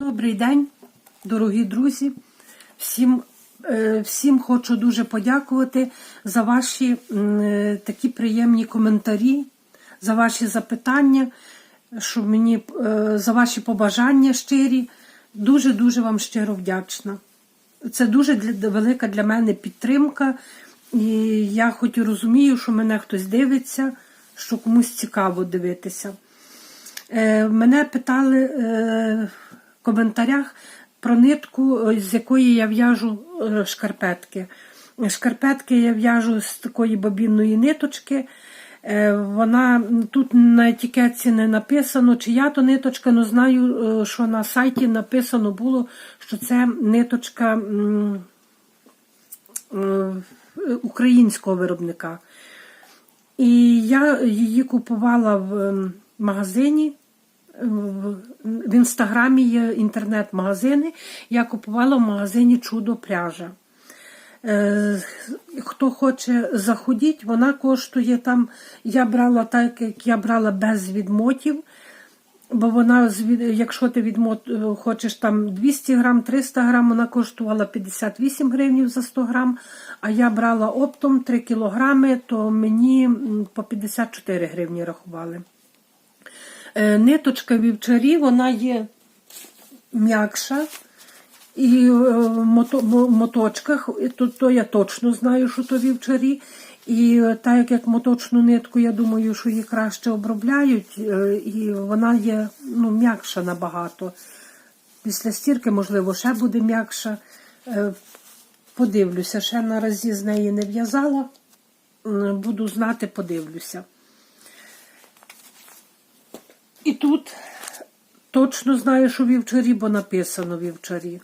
Добрий день, дорогі друзі. Всім, е, всім хочу дуже подякувати за ваші е, такі приємні коментарі, за ваші запитання, що мені, е, за ваші побажання щирі. Дуже-дуже вам щиро вдячна. Це дуже для, велика для мене підтримка. І я хоч і розумію, що мене хтось дивиться, що комусь цікаво дивитися. Мене питали коментарях про нитку, е, з якої я в'яжу е, шкарпетки. Шкарпетки я в'яжу з такої бобінної ниточки. Е, Вона тут на етикетці не написано, чия то ниточка, але знаю, що на сайті написано було, що це ниточка українського виробника. І я її купувала в магазині. В інстаграмі є інтернет-магазини. Я купувала в магазині Чудо пряжа. Е, Хто хоче заходіть, вона коштує там. Я брала так, як я брала без відмотів. Бо вона, якщо ти відмот е, хочеш там 200 грам, 300 грам, вона коштувала 58 гривень за 100 грам, а я брала оптом 3 кілограми, то мені по 54 гривні рахували. Е, Ниточка вівчарі, вона є м'якша. І е, в моточках, то, то я точно знаю, що то вівчарі. І е, так як, моточну нитку, я думаю, що її краще обробляють, е, і вона є ну, м'якша набагато. Після стірки, можливо, ще буде м'якша. Е, Подивлюся, ще наразі з неї не в'язала. Буду знати, подивлюся. І тут точно знаю, що вівчарі, бо написано вівчарі.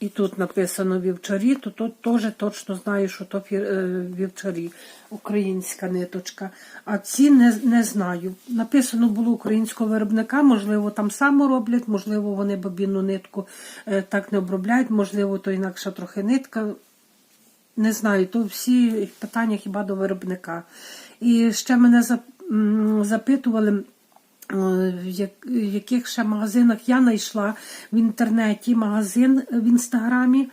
І тут написано вівчарі, то тут теж точно знаю, що то е, вівчарі, українська ниточка. А ці не, не знаю. Написано було українського виробника, можливо, там само роблять, можливо, вони бобінну нитку е, так не обробляють, можливо, то інакша трохи нитка. Не знаю, то всі питання хіба до виробника. І ще мене запитували, е, в яких ще магазинах я знайшла в інтернеті магазин в інстаграмі.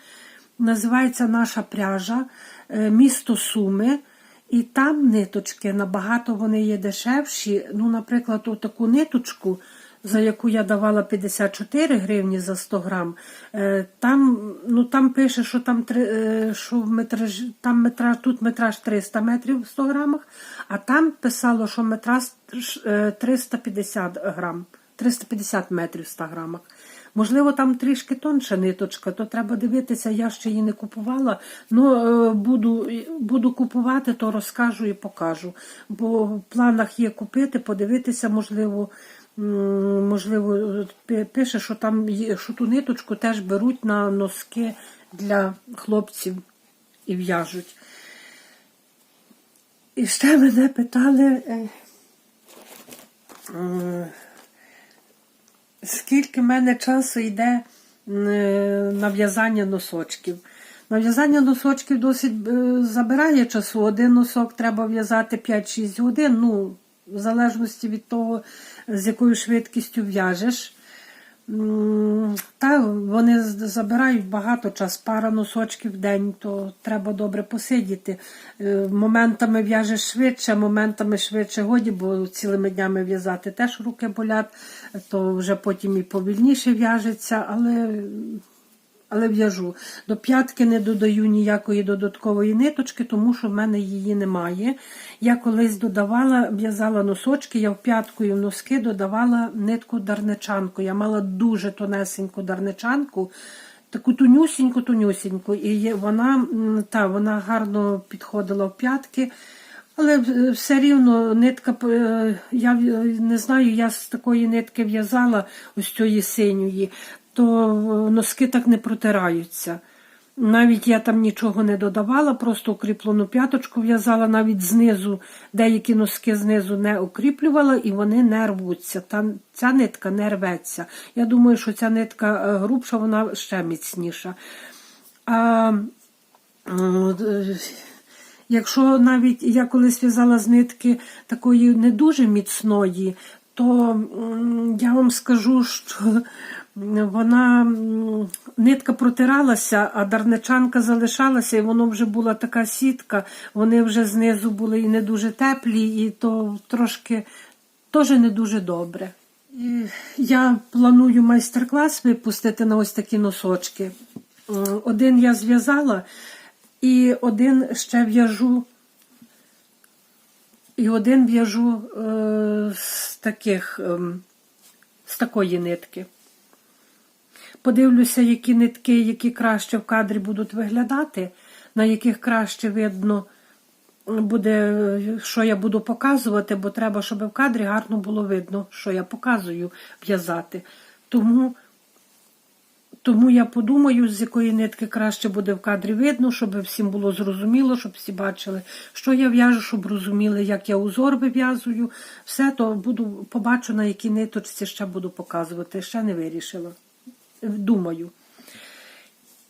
Називається Наша пряжа, е, місто Суми. І там ниточки набагато вони є дешевші. Ну, наприклад, отаку ниточку, за яку я давала 54 гривні за 100 грам, е, там, ну, там пише, що там е, що метраж, там метраж, тут метраж 300 метрів в 100 грамах, а там писало, що метраж е, 350 грам, 350 метрів в 100 грамах. Можливо, там трішки тонша ниточка, то треба дивитися, я ще її не купувала. Ну, е, буду, буду купувати, то розкажу і покажу. Бо в планах є купити, подивитися, можливо, можливо, пише, що там що ту ниточку теж беруть на носки для хлопців і в'яжуть. І ще мене питали. е, скільки в мене часу йде на в'язання носочків. Нав'язання носочків досить е, забирає часу. Один носок треба в'язати 5-6 годин, ну, в залежності від того, з якою швидкістю в'яжеш. Та вони забирають багато часу, пара носочків в день, то треба добре посидіти. Е, Моментами в'яжеш швидше, моментами швидше годі, бо цілими днями в'язати теж руки болять, то вже потім і повільніше в'яжеться, але але в'яжу. До п'ятки не додаю ніякої додаткової ниточки, тому що в мене її немає. Я колись додавала, в'язала носочки, я в п'ятку і в носки додавала нитку дарничанку. Я мала дуже тонесеньку дарничанку, таку тонюсіньку, тонюсіньку. І вона, та, вона гарно підходила в п'ятки. Але е, все рівно нитка, е, я не знаю, я з такої нитки в'язала ось цієї синьої, то е, носки так не протираються. Навіть я там нічого не додавала, просто укріплену п'яточку в'язала, навіть знизу, деякі носки знизу не укріплювала і вони не рвуться. Та, ця нитка не рветься. Я думаю, що ця нитка е, грубша, вона ще міцніша. А, е, Якщо навіть я колись в'язала з нитки такої не дуже міцної, то я вам скажу, що вона нитка протиралася, а дарничанка залишалася, і воно вже була така сітка. Вони вже знизу були і не дуже теплі, і то трошки теж не дуже добре. І Я планую майстер-клас випустити на ось такі носочки. Один я зв'язала, і один ще в'яжу. І один в'яжу е, з таких, ем, з такої нитки. Подивлюся, які нитки, які краще в кадрі будуть виглядати, на яких краще видно буде, що я буду показувати, бо треба, щоб в кадрі гарно було видно, що я показую в'язати. Тому, тому я подумаю, з якої нитки краще буде в кадрі видно, щоб всім було зрозуміло, щоб всі бачили, що я в'яжу, щоб розуміли, як я узор вив'язую. Все то буду побачу, на якій ниточці ще буду показувати. Ще не вирішила. Думаю.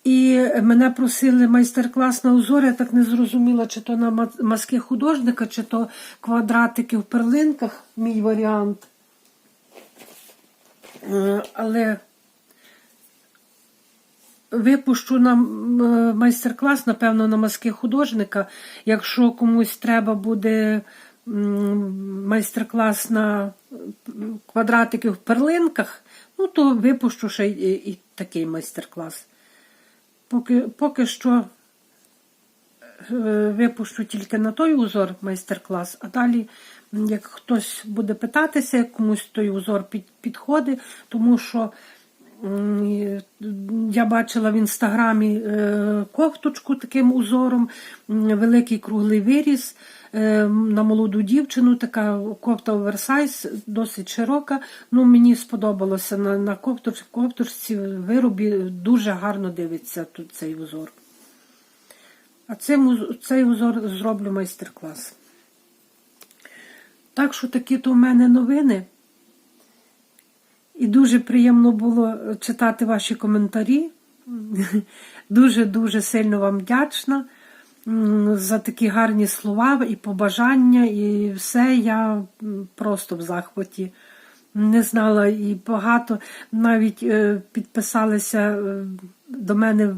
І мене просили майстер-клас на узор, я так не зрозуміла, чи то на маски художника, чи то квадратики в перлинках, мій варіант. Е, Але випущу на е, майстер-клас, напевно, на маски художника. Якщо комусь треба буде майстер-клас на квадратики в перлинках, ну то випущу ще й, і такий майстер-клас. Поки, поки що е, випущу тільки на той узор майстер-клас, а далі, як хтось буде питатися, комусь той узор під, підходить, тому що я бачила в інстаграмі е, кофточку таким узором, великий круглий виріс е, на молоду дівчину, така кофта оверсайз, досить широка. Ну, мені сподобалося на, на кофточ, кофточці виробі дуже гарно дивиться тут цей узор. А цим, цей узор зроблю майстер-клас. Так що такі то в мене новини. І дуже приємно було читати ваші коментарі. Дуже-дуже сильно вам вдячна за такі гарні слова і побажання, і все. Я просто в захваті. Не знала і багато навіть е, підписалися е, до мене е,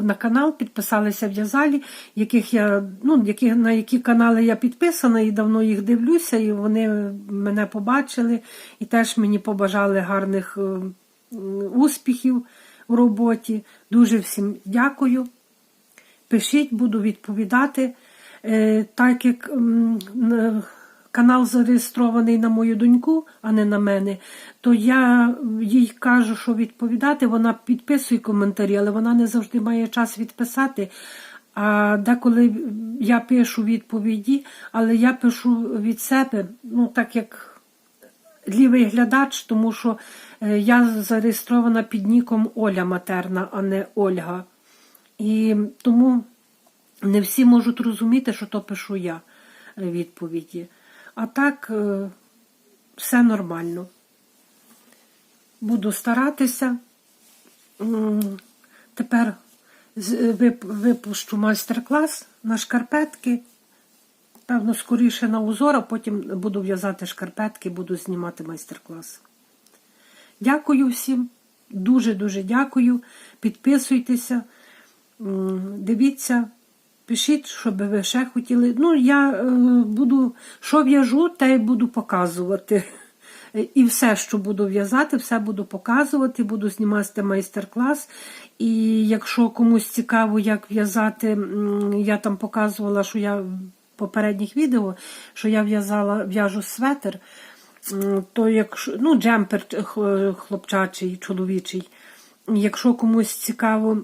на канал, підписалися в Язалі, яких я, ну, які, на які канали я підписана і давно їх дивлюся, і вони мене побачили і теж мені побажали гарних е, успіхів у роботі. Дуже всім дякую. Пишіть, буду відповідати. Е, Так як канал зареєстрований на мою доньку, а не на мене, то я їй кажу, що відповідати. Вона підписує коментарі, але вона не завжди має час відписати. А деколи я пишу відповіді, але я пишу від себе, ну так як лівий глядач, тому що е, я зареєстрована під ніком Оля Матерна, а не Ольга. І тому не всі можуть розуміти, що то пишу я е, відповіді. А так е, все нормально. Буду старатися. Тепер е, вип- випущу майстер-клас на шкарпетки. Певно, скоріше на узор, а потім буду в'язати шкарпетки, буду знімати майстер-клас. Дякую всім, дуже-дуже дякую. Підписуйтеся, дивіться, пишіть, що би ви ще хотіли. Ну, я е, буду, що в'яжу, те й буду показувати. І все, що буду в'язати, все буду показувати, буду знімати майстер-клас. І якщо комусь цікаво, як в'язати, я там показувала, що я в попередніх відео, що я в'язала, в'яжу светр, то якщо, ну, джемпер хлопчачий, чоловічий. Якщо комусь цікаво,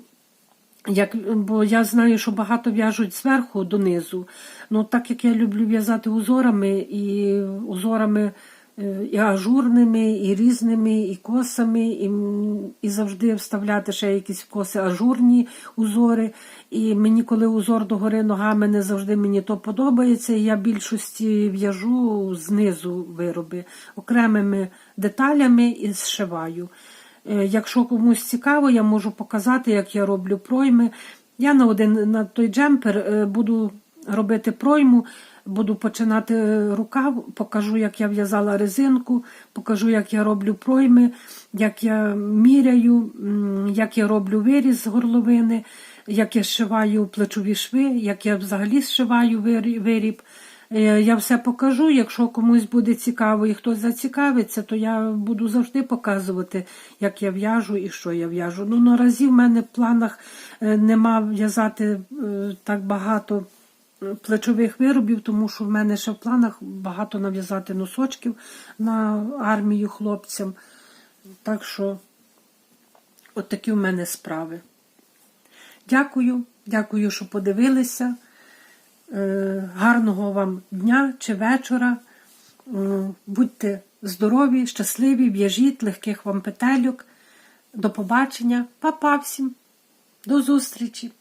як, бо я знаю, що багато в'яжуть зверху донизу. Ну, так як я люблю в'язати узорами, і узорами е, і ажурними, і різними, і косами, і, і завжди вставляти ще якісь коси ажурні узори. І мені, коли узор догори ногами, не завжди мені то подобається. І я більшості в'яжу знизу вироби окремими деталями і зшиваю. Е, Якщо комусь цікаво, я можу показати, як я роблю пройми. Я на один на той джемпер е, буду робити пройму буду починати рукав, покажу, як я в'язала резинку, покажу, як я роблю пройми, як я міряю, як я роблю виріз з горловини, як я зшиваю плечові шви, як я взагалі зшиваю вирі- виріб. Е, Я все покажу. Якщо комусь буде цікаво і хтось зацікавиться, то я буду завжди показувати, як я в'яжу і що я в'яжу. Ну, наразі в мене в планах е, нема в'язати е, так багато плечових виробів, тому що в мене ще в планах багато нав'язати носочків на армію хлопцям. Так що, от такі в мене справи. Дякую, дякую, що подивилися. Е, Гарного вам дня чи вечора. Будьте здорові, щасливі, в'яжіть, легких вам петельок. До побачення. Па-па всім. До зустрічі!